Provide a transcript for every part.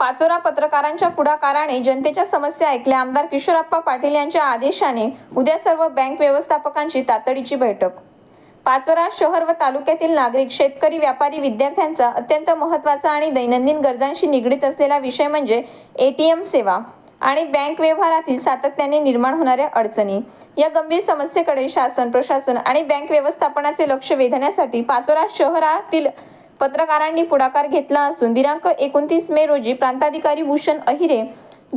पाचोरा पत्रकारांच्या पुढाकाराने जनतेच्या समस्या ऐकल्या. आमदार किशोरप्पा पाटील यांच्या आदेशाने उद्या सर्व बँक व्यवस्थापकांची तातडीची बैठक. पाचोरा शहर व तालुक्यातील नागरिक शेतकरी व्यापारी विद्यार्थ्यांचा अत्यंत महत्त्वाचा आणि दैनंदिन गरजांशी निगडीत असलेला विषय म्हणजे एटीएम सेवा आणि बँक व्यवहारातील सातत्याने निर्माण होणाऱ्या अडचणी. या गंभीर समस्येकडे शासन प्रशासन आणि बँक व्यवस्थापनाचे लक्ष वेधण्यासाठी पाचोरा शहरातील पत्रकारांनी पुढाकार घेतला असून दिनांक एकोणतीस मे रोजी प्रांताधिकारी भूषण अहिरे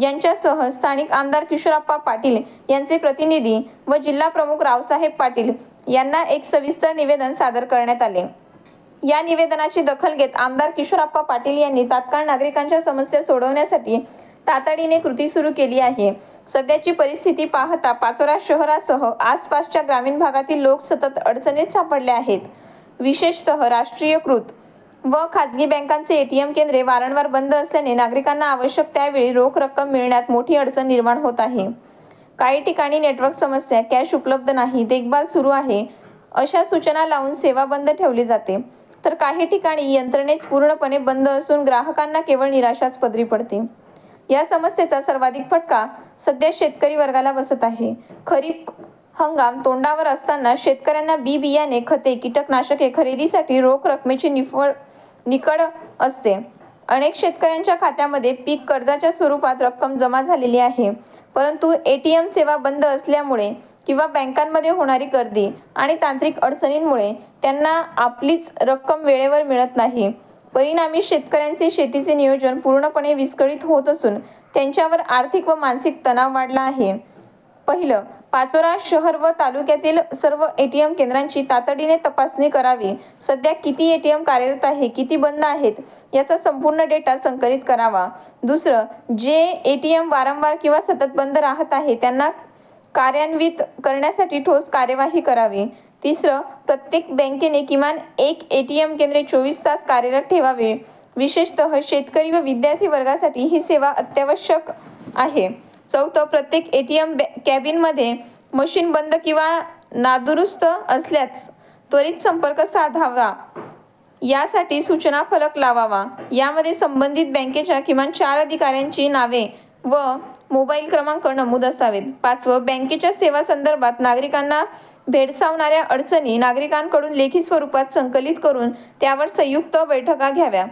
यांच्यासह स्थानिक आमदार किशोरप्पा पाटील यांचे प्रतिनिधी व जिल्हा प्रमुख रावसाहेब पाटील यांना एक सविस्तर निवेदन सादर करण्यात आले. या निवेदनाची दखल घेत आमदार किशोरप्पा पाटील यांनी तात्काळ नागरिकांच्या समस्या सोडवण्यासाठी तातडीने कृती सुरू केली आहे. सध्याची परिस्थिती पाहता पाचोरा शहरासह आसपासच्या ग्रामीण भागातील लोक सतत अडचणीत सापडले आहेत. विशेषतः राष्ट्रीयकृत व खाजगी बँकांचे एटीएम केंद्रे वारंवार बंद असल्याने नागरिकांना आवश्यक त्यावेळी रोख रक्कम मिळण्यात मोठी अडचण निर्माण होत आहे. काही ठिकाणी नेटवर्क समस्या कॅश उपलब्ध नाही देखभाल सुरू आहे अशा सूचना लावून सेवा बंद ठेवली जाते. तर काही ठिकाणी यंत्रणेच पूर्णपणे बंद असून ग्राहकांना केवळ निराशाच पदरी पडते. या समस्येचा सर्वाधिक फटका सध्या शेतकरी वर्गाला बसत आहे. खरीप हंगाम तोंडावर असताना शेतकऱ्यांना बी बियाणे खते कीटकनाशके खरेदीसाठी रोख रकमेची निफळ निकड असते. अनेक शेतकऱ्यांच्या खात्यामध्ये पीक कर्जाच्या स्वरूपात रक्कम जमा झालेली आहे. परंतु एटीएम सेवा बंद असल्यामुळे किंवा बँकांमध्ये होणारी गर्दी आणि तांत्रिक अडचणींमुळे त्यांना आपलीच रक्कम वेळेवर मिळत नाही. परिणामी शेतकऱ्यांचे शेतीचे नियोजन पूर्णपणे विस्कळीत होत असून त्यांच्यावर आर्थिक व मानसिक तणाव वाढला आहे. पहिलं पाचोरा शहर व तालुक्यातील सर्व एटीएम केंद्रांची तातडीने तपासणी करावी. सध्या किती एटीएम कार्यरत आहे किती बंद आहेत याचा संपूर्ण डेटा संकलित करावा. दुसरं जे एटीएम वारंवार किंवा सतत बंद राहत आहे त्यांना कार्यान्वित करण्यासाठी ठोस कार्यवाही करावी. तिसरं प्रत्येक बँकेने किमान एक एटीएम केंद्रे चोवीस तास कार्यरत ठेवावे. विशेषतः शेतकरी व विद्यार्थी वर्गासाठी ही सेवा अत्यावश्यक आहे. चौथं प्रत्येक एटीएम कॅबिनमध्ये मशीन बंद किंवा नादुरुस्त असल्यास त्वरित संपर्क साधावा. यासाठी सूचना फलक लावावा. यामध्ये संबंधित बँकेच्या किमान चार अधिकाऱ्यांची नावे व मोबाईल क्रमांक नमूद असावेत. पाचवं बँकेच्या सेवा संदर्भात नागरिकांना भेडसावणाऱ्या अडचणी नागरिकांकडून लेखी स्वरूपात संकलित करून त्यावर संयुक्त बैठका घ्याव्या.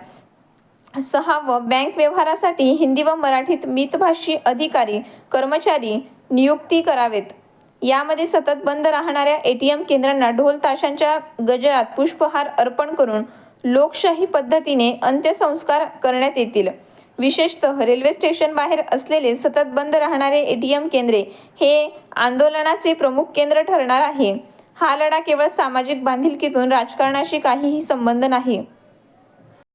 सहावं बँक व्यवहारासाठी हिंदी व मराठीत मितभाषी अधिकारी कर्मचारी नियुक्ती करावेत. यामध्ये सतत बंद राहणाऱ्या एटीएम केंद्रांना ढोल ताशांच्या गजरात पुष्पहार अर्पण करून लोकशाही पद्धतीने अंत्यसंस्कार करण्यात येतील. विशेषतः रेल्वे स्टेशन बाहेर असलेले सतत बंद राहणारे एटीएम केंद्रे हे आंदोलनाचे प्रमुख केंद्र ठरणार आहे. हा लढा केवळ सामाजिक बांधिलकीतून राजकारणाशी काहीही संबंध नाही.